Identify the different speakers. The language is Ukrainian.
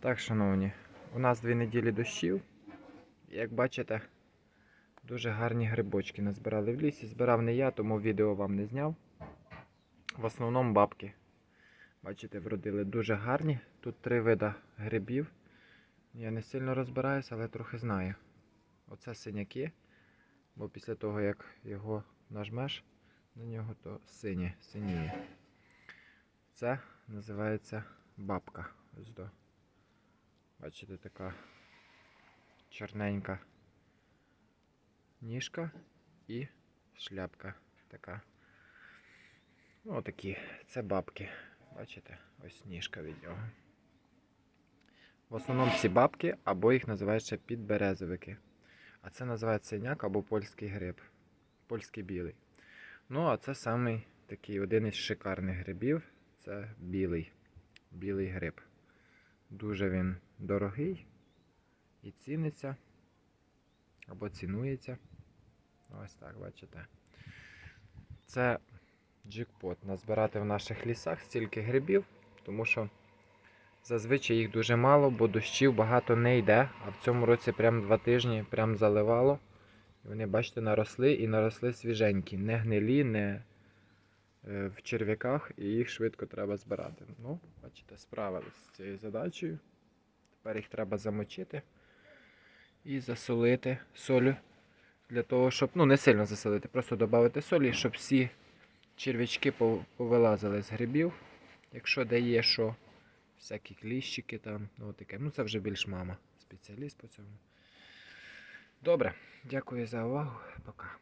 Speaker 1: Так, шановні, у нас дві неділі дощів. Як бачите, дуже гарні грибочки назбирали в лісі. Збирав не я, тому відео вам не зняв. В основному бабки. Бачите, вродили дуже гарні. Тут три вида грибів. Я не сильно розбираюся, але трохи знаю. Оце синяки, бо після того, як його нажмеш на нього, то синє, синіє. Це називається бабка. Ось до. Бачите, така чорненька ніжка і шляпка така. Ну, отакі. Це бабки. Бачите? Ось ніжка від нього. В основному ці бабки, або їх називають ще підберезовики. А це називається синяк або польський гриб. Польський білий. Ну, а це самий такий один із шикарних грибів. Це білий. Білий гриб. Дуже він дорогий і ціниться. Або цінується. Ось так, бачите. Це джекпот. Назбирати в наших лісах стільки грибів, тому що зазвичай їх дуже мало, бо дощів багато не йде. А в цьому році прям два тижні прям заливало. І вони, бачите, наросли і наросли свіженькі. Не гнилі, не е, в черв'яках, і їх швидко треба збирати. Ну, бачите, справились з цією задачею. Тепер їх треба замочити і засолити солю. Для того, щоб, ну не сильно засолити, просто додати солі, щоб всі черв'ячки повилазили з грибів. Якщо де є що, всякі кліщики там, ну таке. Ну це вже більш мама, спеціаліст по цьому. Добре, дякую за увагу. Пока.